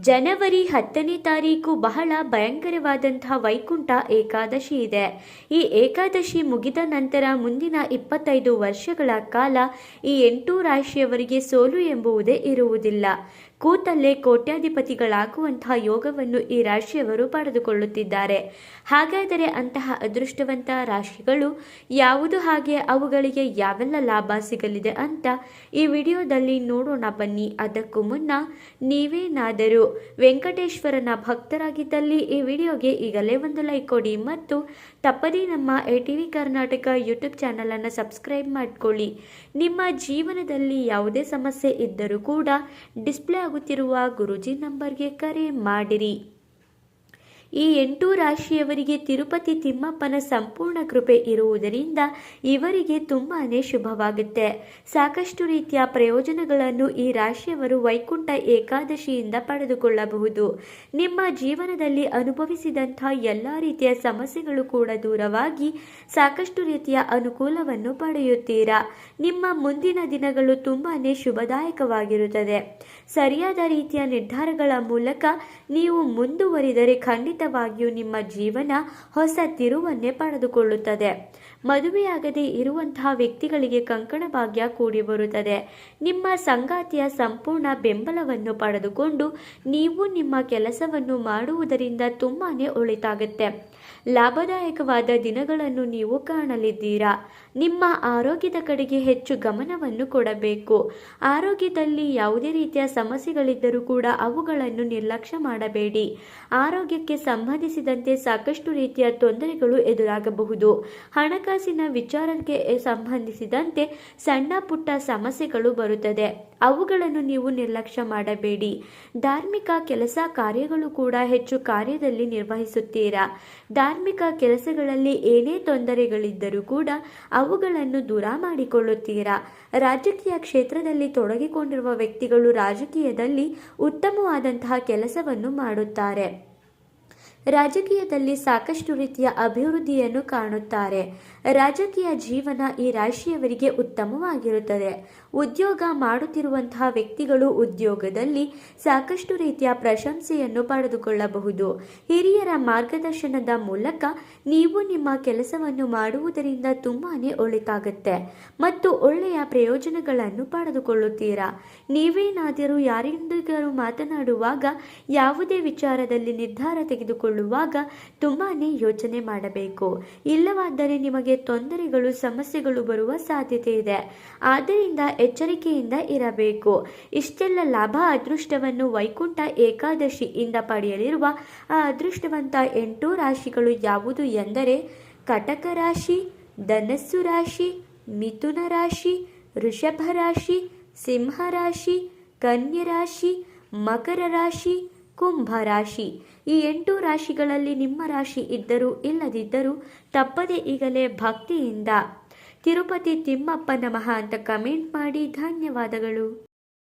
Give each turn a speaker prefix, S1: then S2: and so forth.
S1: ಜನವರಿ ಹತ್ತನೇ ತಾರೀಕು ಬಹಳ ಭಯಂಕರವಾದಂತಹ ವೈಕುಂಠ ಏಕಾದಶಿ ಇದೆ. ಈ ಏಕಾದಶಿ ಮುಗಿದ ನಂತರ ಮುಂದಿನ ಇಪ್ಪತ್ತೈದು ವರ್ಷಗಳ ಕಾಲ ಈ ಎಂಟು ರಾಶಿಯವರಿಗೆ ಸೋಲು ಎಂಬುವುದೇ ಇರುವುದಿಲ್ಲ. ಕೂತಲ್ಲೇ ಕೋಟ್ಯಾಧಿಪತಿಗಳಾಗುವಂತಹ ಯೋಗವನ್ನು ಈ ರಾಶಿಯವರು ಪಡೆದುಕೊಳ್ಳುತ್ತಿದ್ದಾರೆ. ಹಾಗಾದರೆ ಅಂತಹ ಅದೃಷ್ಟವಂತ ರಾಶಿಗಳು ಯಾವುದು? ಹಾಗೆ ಅವುಗಳಿಗೆ ಯಾವೆಲ್ಲ ಲಾಭ ಸಿಗಲಿದೆ ಅಂತ ಈ ವಿಡಿಯೋದಲ್ಲಿ ನೋಡೋಣ ಬನ್ನಿ. ಅದಕ್ಕೂ ಮುನ್ನ ನೀವೇನಾದರೂ ವೆಂಕಟೇಶ್ವರನ ಭಕ್ತರಾಗಿದ್ದಲ್ಲಿ ಈ ವಿಡಿಯೋಗೆ ಈಗಲೇ ಒಂದು ಲೈಕ್ ಕೊಡಿ ಮತ್ತು ತಪ್ಪದೇ ನಮ್ಮ A T V Karnataka YouTube ಚಾನಲನ್ನು ಸಬ್ಸ್ಕ್ರೈಬ್ ಮಾಡಿಕೊಳ್ಳಿ. ನಿಮ್ಮ ಜೀವನದಲ್ಲಿ ಯಾವುದೇ ಸಮಸ್ಯೆ ಇದ್ದರೂ ಕೂಡ ಡಿಸ್ಪ್ಲೇ ಆಗುತ್ತಿರುವ ಗುರುಜಿ ನಂಬರ್ಗೆ ಕರೆ ಮಾಡಿರಿ. ಈ ಎಂಟು ರಾಶಿಯವರಿಗೆ ತಿರುಪತಿ ತಿಮ್ಮಪ್ಪನ ಸಂಪೂರ್ಣ ಕೃಪೆ ಇರುವುದರಿಂದ ಇವರಿಗೆ ತುಂಬಾನೇ ಶುಭವಾಗುತ್ತೆ. ಸಾಕಷ್ಟು ರೀತಿಯ ಪ್ರಯೋಜನಗಳನ್ನು ಈ ರಾಶಿಯವರು ವೈಕುಂಠ ಏಕಾದಶಿಯಿಂದ ಪಡೆದುಕೊಳ್ಳಬಹುದು. ನಿಮ್ಮ ಜೀವನದಲ್ಲಿ ಅನುಭವಿಸಿದಂಥ ಎಲ್ಲ ರೀತಿಯ ಸಮಸ್ಯೆಗಳು ಕೂಡ ದೂರವಾಗಿ ಸಾಕಷ್ಟು ರೀತಿಯ ಅನುಕೂಲವನ್ನು ಪಡೆಯುತ್ತೀರಾ. ನಿಮ್ಮ ಮುಂದಿನ ದಿನಗಳು ತುಂಬಾನೇ ಶುಭದಾಯಕವಾಗಿರುತ್ತದೆ. ಸರಿಯಾದ ರೀತಿಯ ನಿರ್ಧಾರಗಳ ಮೂಲಕ ನೀವು ಮುಂದುವರಿದರೆ ಖಂಡಿತವಾಗಿಯೂ ನಿಮ್ಮ ಜೀವನ ಹೊಸ ತಿರುವನ್ನೇ ಪಡೆದುಕೊಳ್ಳುತ್ತದೆ. ಮದುವೆಯಾಗದೆ ಇರುವಂತಹ ವ್ಯಕ್ತಿಗಳಿಗೆ ಕಂಕಣ ಭಾಗ್ಯ ಕೂಡಿ ಬರುತ್ತದೆ. ನಿಮ್ಮ ಸಂಗಾತಿಯ ಸಂಪೂರ್ಣ ಬೆಂಬಲವನ್ನು ಪಡೆದುಕೊಂಡು ನೀವು ನಿಮ್ಮ ಕೆಲಸವನ್ನು ಮಾಡುವುದರಿಂದ ತುಂಬಾನೇ ಒಳಿತಾಗುತ್ತೆ. ಲಾಭದಾಯಕವಾದ ದಿನಗಳನ್ನು ನೀವು ಕಾಣಲಿದ್ದೀರಾ? ನಿಮ್ಮ ಆರೋಗ್ಯದ ಕಡೆಗೆ ಹೆಚ್ಚು ಗಮನವನ್ನು ಕೊಡಬೇಕು. ಆರೋಗ್ಯದಲ್ಲಿ ಯಾವುದೇ ರೀತಿಯ ಸಮಸ್ಯೆಗಳಿದ್ದರೂ ಕೂಡ ಅವುಗಳನ್ನು ನಿರ್ಲಕ್ಷ್ಯ ಮಾಡಬೇಡಿ. ಆರೋಗ್ಯಕ್ಕೆ ಸಂಬಂಧಿಸಿದಂತೆ ಸಾಕಷ್ಟು ರೀತಿಯ ತೊಂದರೆಗಳು ಎದುರಾಗಬಹುದು. ಹಣಕಾಸಿನ ವಿಚಾರಕ್ಕೆ ಸಂಬಂಧಿಸಿದಂತೆ ಸಣ್ಣ ಪುಟ್ಟ ಸಮಸ್ಯೆಗಳು ಬರುತ್ತದೆ. ಅವುಗಳನ್ನು ನೀವು ನಿರ್ಲಕ್ಷ್ಯ ಮಾಡಬೇಡಿ. ಧಾರ್ಮಿಕ ಕೆಲಸ ಕಾರ್ಯಗಳು ಕೂಡ ಹೆಚ್ಚು ಕಾರ್ಯದಲ್ಲಿ ನಿರ್ವಹಿಸುತ್ತೀರಾ? ಧಾರ್ಮಿಕ ಕೆಲಸಗಳಲ್ಲಿ ಏನೇ ತೊಂದರೆಗಳಿದ್ದರೂ ಕೂಡ ಅವುಗಳನ್ನು ದೂರ ಮಾಡಿಕೊಳ್ಳುತ್ತೀರಾ? ರಾಜಕೀಯ ಕ್ಷೇತ್ರದಲ್ಲಿ ತೊಡಗಿಕೊಂಡಿರುವ ವ್ಯಕ್ತಿಗಳು ರಾಜಕೀಯದಲ್ಲಿ ಉತ್ತಮವಾದಂತಹ ಕೆಲಸವನ್ನು ಮಾಡುತ್ತಾರೆ. ರಾಜಕೀಯದಲ್ಲಿ ಸಾಕಷ್ಟು ರೀತಿಯ ಅಭಿವೃದ್ಧಿಯನ್ನು ಕಾಣುತ್ತಾರೆ. ರಾಜಕೀಯ ಜೀವನ ಈ ರಾಶಿಯವರಿಗೆ ಉತ್ತಮವಾಗಿರುತ್ತದೆ. ಉದ್ಯೋಗ ಮಾಡುತ್ತಿರುವಂತಹ ವ್ಯಕ್ತಿಗಳು ಉದ್ಯೋಗದಲ್ಲಿ ಸಾಕಷ್ಟು ರೀತಿಯ ಪ್ರಶಂಸೆಯನ್ನು ಪಡೆದುಕೊಳ್ಳಬಹುದು. ಹಿರಿಯರ ಮಾರ್ಗದರ್ಶನದ ಮೂಲಕ ನೀವು ನಿಮ್ಮ ಕೆಲಸವನ್ನು ಮಾಡುವುದರಿಂದ ತುಂಬಾನೇ ಒಳಿತಾಗುತ್ತೆ ಮತ್ತು ಒಳ್ಳೆಯ ಪ್ರಯೋಜನಗಳನ್ನು ಪಡೆದುಕೊಳ್ಳುತ್ತೀರಾ? ನೀವೇನಾದರೂ ಯಾರಿಂದಾದರೂ ಮಾತನಾಡುವಾಗ ಯಾವುದೇ ವಿಚಾರದಲ್ಲಿ ನಿರ್ಧಾರ ತೆಗೆದುಕೊಳ್ಳುವಾಗ ತುಂಬಾ ಯೋಚನೆ ಮಾಡಬೇಕು. ಇಲ್ಲವಾದರೆ ನಿಮಗೆ ತೊಂದರೆಗಳು, ಸಮಸ್ಯೆಗಳು ಬರುವ ಸಾಧ್ಯತೆ ಇದೆ. ಆದ್ದರಿಂದ ಎಚ್ಚರಿಕೆಯಿಂದ ಇರಬೇಕು. ಇಷ್ಟೆಲ್ಲ ಲಾಭ ಅದೃಷ್ಟವನ್ನು ವೈಕುಂಠ ಏಕಾದಶಿಯಿಂದ ಪಡೆಯಲಿರುವ ಆ ಅದೃಷ್ಟವಂತ ಎಂಟು ರಾಶಿಗಳು ಯಾವುದು ಎಂದರೆ ಕಟಕ ರಾಶಿ, ಧನಸ್ಸು ರಾಶಿ, ಮಿಥುನ ರಾಶಿ, ವೃಷಭ ರಾಶಿ, ಸಿಂಹ ರಾಶಿ, ಕನ್ಯಾ ರಾಶಿ, ಮಕರ ರಾಶಿ ಕುಂಭ ರಾಶಿ. ಈ ಎಂಟು ರಾಶಿಗಳಲ್ಲಿ ನಿಮ್ಮ ರಾಶಿ ಇದ್ದರೂ ಇಲ್ಲದಿದ್ದರೂ ತಪ್ಪದೆ ಈಗಲೇ ಭಕ್ತಿಯಿಂದ ತಿರುಪತಿ ತಿಮ್ಮಪ್ಪ ನಮಃ ಅಂತ ಕಮೆಂಟ್ ಮಾಡಿ ಧನ್ಯವಾದಗಳು.